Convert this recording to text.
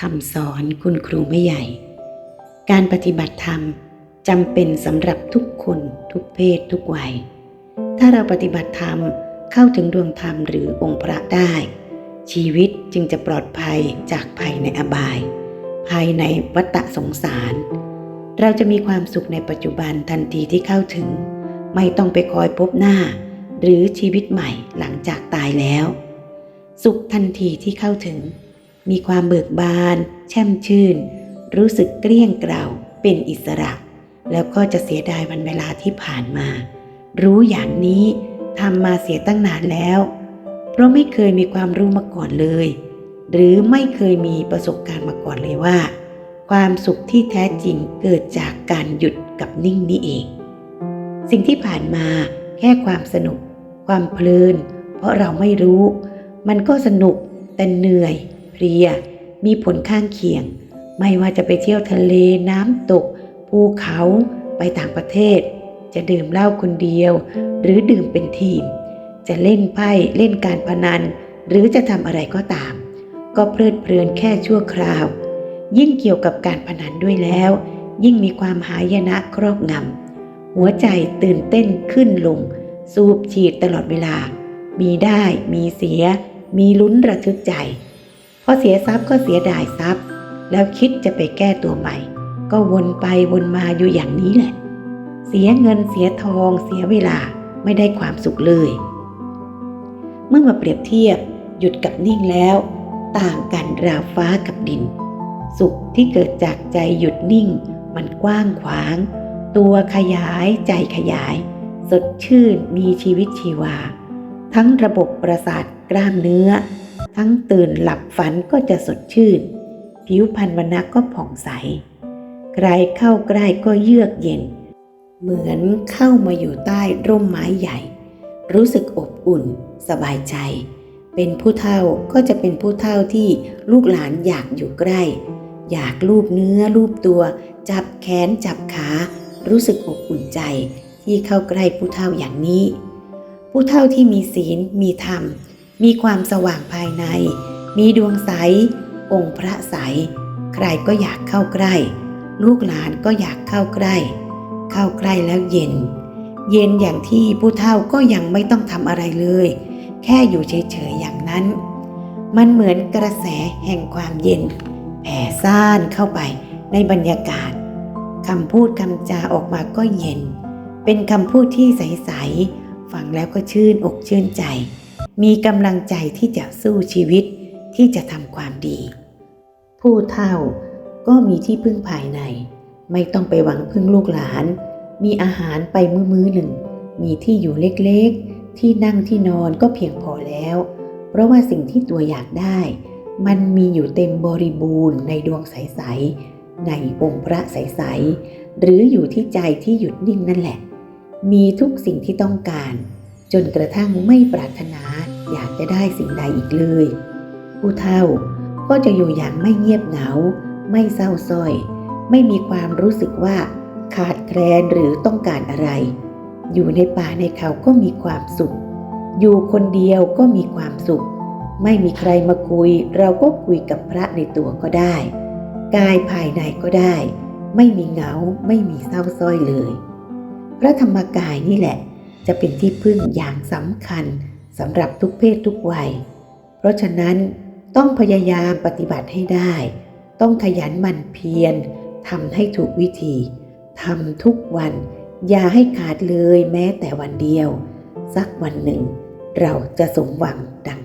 คำสอนคุณครูไม่ใหญ่ การปฏิบัติธรรมจำเป็นสำหรับทุกคนทุกเพศทุกวัย ถ้าเราปฏิบัติธรรมเข้าถึงดวงธรรมหรือองค์พระได้ ชีวิตจึงจะปลอดภัยจากภัยในอบาย ภายในวัฏสงสาร เราจะมีความสุขในปัจจุบันทันทีที่เข้าถึง ไม่ต้องไปคอยพบหน้า หรือชีวิตใหม่หลังจากตายแล้ว สุขทันทีที่เข้าถึง มีความเบิกบาน แช่มชื่น รู้สึกเกลี้ยงเกล่าเป็นอิสระ แล้วก็จะเสียดายวันเวลาที่ผ่านมา รู้อย่างนี้ทำมาเสียตั้งนานแล้ว เพราะไม่เคยมีความรู้มาก่อนเลย หรือไม่เคยมีประสบการณ์มาก่อนเลยว่า ความสุขที่แท้จริงเกิดจากการหยุดกับนิ่งนี่เอง สิ่งที่ผ่านมาแค่ความสนุก ความเพลิน เพราะเราไม่รู้ มันก็สนุกแต่เหนื่อย เพลีย มีผลข้างเคียง ไม่ว่าจะไปเที่ยวทะเลน้ำตก ภูเขาไปต่างประเทศ จะดื่มเหล้าคนเดียว หรือดื่มเป็นทีม จะเล่นไพ่เล่นการพนัน หรือจะทำอะไรก็ตาม ก็เพลิดเพลินแค่ชั่วคราว ยิ่งเกี่ยวกับการพนันด้วยแล้ว ยิ่งมีความหายนะครอบงำหัวใจตื่นเต้นขึ้นลง สูบฉีดตลอดเวลา มีได้มีเสีย มีลุ้นระทึกใจ อเสียทรัพย์ก็เสียดายทรัพย์ แล้วคิดจะไปแก้ตัวใหม่ ก็วนไปวนมาอยู่อย่างนี้แหละ เสียเงินเสียทอง เสียเวลาไม่ได้ความสุขเลย เมื่อมาเปรียบเทียบหยุดกับนิ่งแล้ว ต่างกันราวฟ้ากับดิน สุขที่เกิดจากใจหยุดนิ่ง มันกว้างขวาง ตัวขยายใจขยาย สดชื่นมีชีวิตชีวา ทั้งระบบประสาทกล้ามเนื้อ ทั้งตื่นหลับฝันก็จะสดชื่น ผิวพรรณวรรณะก็ผ่องใส ใครเข้าใกล้ก็เยือกเย็น เหมือนเข้ามาอยู่ใต้ร่มไม้ใหญ่ รู้สึกอบอุ่น สบายใจ เป็นผู้เฒ่าก็จะเป็นผู้เฒ่าที่ลูกหลานอยากอยู่ใกล้ อยากลูบเนื้อลูบตัว จับแขนจับขา รู้สึกอบอุ่นใจ ที่เข้าใกล้ผู้เฒ่าอย่างนี้ ผู้เฒ่าที่มีศีลมีธรรม มีความสว่างภายใน มีดวงใส องค์พระใส ใครก็อยากเข้าใกล้ ลูกหลานก็อยากเข้าใกล้ เข้าใกล้แล้วเย็น เย็นอย่างที่ผู้เฒ่าก็ยังไม่ต้องทำอะไรเลย แค่อยู่เฉยๆอย่างนั้น มันเหมือนกระแสแห่งความเย็น แผ่ซ่านเข้าไปในบรรยากาศคำพูดคำจาออกมาก็เย็น เป็นคำพูดที่ใสๆฟังแล้วก็ชื่นอกชื่นใจ มีกำลังใจที่จะสู้ชีวิตที่จะทำความดี ผู้เฒ่าก็มีที่พึ่งภายใน ไม่ต้องไปหวังพึ่งลูกหลาน มีอาหารไปมื้อมื้อหนึ่ง มีที่อยู่เล็กๆ ที่นั่งที่นอนก็เพียงพอแล้ว เพราะว่าสิ่งที่ตัวอยากได้ มันมีอยู่เต็มบริบูรณ์ในดวงใสๆในองค์พระใสๆหรืออยู่ที่ใจที่หยุดนิ่งนั่นแหละ มีทุกสิ่งที่ต้องการ จนกระทั่งไม่ปรารถนาอยากจะได้สิ่งใดอีกเลย ผู้เฒ่าก็จะอยู่อย่างไม่เงียบเหงา ไม่เศร้าส้อย ไม่มีความรู้สึกว่าขาดแคลนหรือต้องการอะไร อยู่ในป่าในเขาก็มีความสุข อยู่คนเดียวก็มีความสุข ไม่มีใครมาคุย เราก็คุยกับพระในตัวก็ได้ กายภายในก็ได้ ไม่มีเหงา ไม่มีเศร้าส้อยเลย พระธรรมกายนี่แหละ จะเป็นที่พึ่งอย่างสำคัญสำหรับทุกเพศทุกวัย เพราะฉะนั้นต้องพยายามปฏิบัติให้ได้ ต้องขยันหมั่นเพียรทำให้ถูกวิธีทำทุกวัน อย่าให้ขาดเลยแม้แต่วันเดียว สักวันหนึ่ง เราจะสมหวังดัง